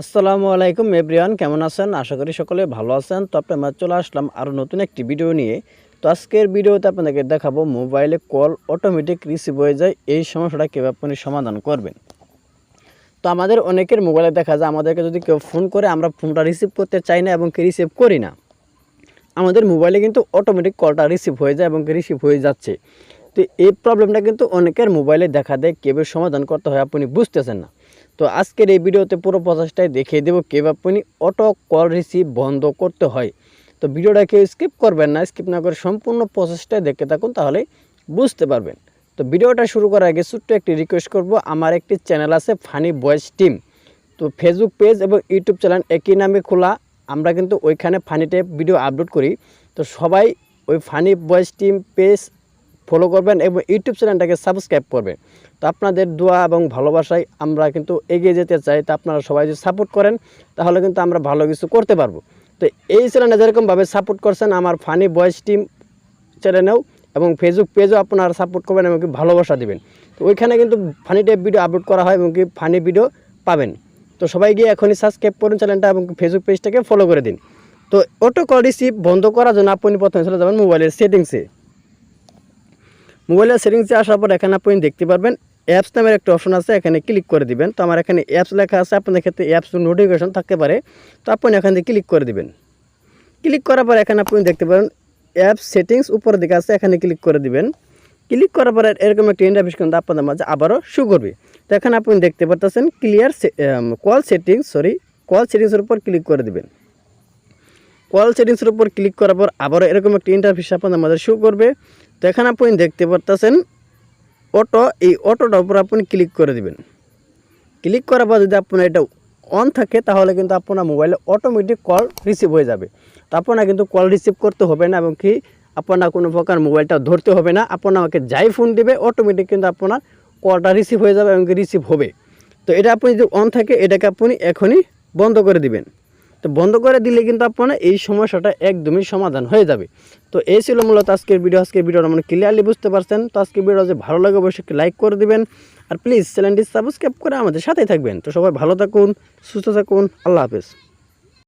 আসসালামু আলাইকুম এভরিওয়ান, কেমন আছেন? আশা করি সকলে ভালো আছেন। তো আপনার চলে আসলাম আরও নতুন একটি ভিডিও নিয়ে। তো আজকের ভিডিওতে আপনাদেরকে দেখাবো মোবাইলে কল অটোমেটিক রিসিভ হয়ে যায়। এই সমস্যাটা কীভাবে আপনি সমাধান করবেন? তো আমাদের অনেকের মোবাইলে দেখা যায়, আমাদেরকে যদি কেউ ফোন করে, আমরা ফোনটা রিসিভ করতে চাই না এবং রিসিভ করি না। আমাদের মোবাইলে কিন্তু অটোমেটিক কলটা রিসিভ হয়ে যায় এবং রিসিভ হয়ে যাচ্ছে। তো এই প্রবলেমটা কিন্তু অনেকের মোবাইলে দেখা দেয়, কীভাবে সমাধান করতে হয় আপনি বুঝতেছেন না। তো আজকের এই ভিডিওতে পুরো প্রসেসটাই দেখিয়ে দেবো কীভাবে আপনি অটো কল রিসিভ বন্ধ করতে হয়। তো ভিডিওটা কেউ স্কিপ করবেন না, স্কিপ না করে সম্পূর্ণ প্রসেসটাই দেখে থাকুন, তাহলে বুঝতে পারবেন। তো ভিডিওটা শুরু করার আগে ছোট্ট একটি রিকোয়েস্ট করব, আমার একটি চ্যানেল আছে ফানি বয়েস টিম তো ফেসবুক পেজ এবং ইউটিউব চ্যানেল একই নামে খোলা, আমরা কিন্তু ওইখানে ফানি টাইপ ভিডিও আপলোড করি। তো সবাই ওই funny boys team page follow করবেন এবং ইউটিউব চ্যানেলটাকে সাবস্ক্রাইব করবেন। তো আপনাদের দোয়া এবং ভালোবাসায় আমরা কিন্তু এগিয়ে যেতে চাই, তো আপনারা সবাই যদি সাপোর্ট করেন, তাহলে কিন্তু আমরা ভালো কিছু করতে পারব। তো এই চ্যানেলে যেরকমভাবে সাপোর্ট করছেন, আমার ফানি বয়েস টিম চ্যানেলেও এবং ফেসবুক পেজও আপনারা সাপোর্ট করবেন এবং কি ভালোবাসা দেবেন। তো ওইখানে কিন্তু ফানি টাইপ ভিডিও আপলোড করা হয় এবং কি ফানি ভিডিও পাবেন। তো সবাই গিয়ে এখনই সাবস্ক্রাইব করুন চ্যানেলটা এবং ফেসবুক পেজটাকে ফলো করে দিন। তো অটো কল রিসিভ বন্ধ করার জন্য আপনি প্রথমে চলে যাবেন মোবাইলের সেটিংসে মোবাইলের সেটিংসে আসার পর এখানে আপনি দেখতে পারবেন অ্যাপস নামের একটা অপশন আছে, এখানে ক্লিক করে দিবেন। তো আমার এখানে অ্যাপস লেখা আছে, আপনাদের ক্ষেত্রে অ্যাপস নোটিফিকেশন থাকতে পারে। তো আপনি এখান থেকে ক্লিক করে দিবেন। ক্লিক করার পর এখানে আপনি দেখতে পারেন অ্যাপ সেটিংস উপরের দিকে আছে, এখানে ক্লিক করে দিবেন। ক্লিক করার পরে এরকম একটা ইন্টারফেস কিন্তু আপনাদের মাঝে আবারও শু করবে। তো এখানে আপনি দেখতে পারতেছেন clear call settings sorry call সেটিংসের উপর ক্লিক করে দিবেন। কল সেটিংসের উপর ক্লিক করার পর আবারও এরকম একটা ইন্টারফেস আপনাদের মাঝে শু করবে। তো এখানে আপনি দেখতে পারতেছেন অটো, এই অটোটার উপর আপনি ক্লিক করে দিবেন। ক্লিক করার পর যদি আপনার এটা অন থাকে, তাহলে কিন্তু আপনার মোবাইলে অটোমেটিক কল রিসিভ হয়ে যাবে। তো আপনার কিন্তু কল রিসিভ করতে হবে না এবং কি আপনার কোনো প্রকার মোবাইলটা ধরতে হবে না। আপনার আমাকে যাই ফোন দেবে অটোমেটিক কিন্তু আপনার কলটা রিসিভ হয়ে যাবে এবং রিসিভ হবে। তো এটা আপনি যদি অন থাকে, এটাকে আপনি এখনই বন্ধ করে দিবেন। তো বন্ধ করে দিলে কিন্তু আপনার এই সমস্যাটা একদমই সমাধান হয়ে যাবে। তো এই ছিল মূলত আজকের ভিডিও আজকের ভিডিওটা মানে ক্লিয়ারলি বুঝতে পারছেন। তো আজকের ভিডিও যে ভালো লাগে, অবশ্যই লাইক করে দিবেন। আর প্লিজ চ্যানেলটি সাবস্ক্রাইব করে আমাদের সাথেই থাকবেন। তো সবাই ভালো থাকুন, সুস্থ থাকুন। আল্লাহ হাফেজ।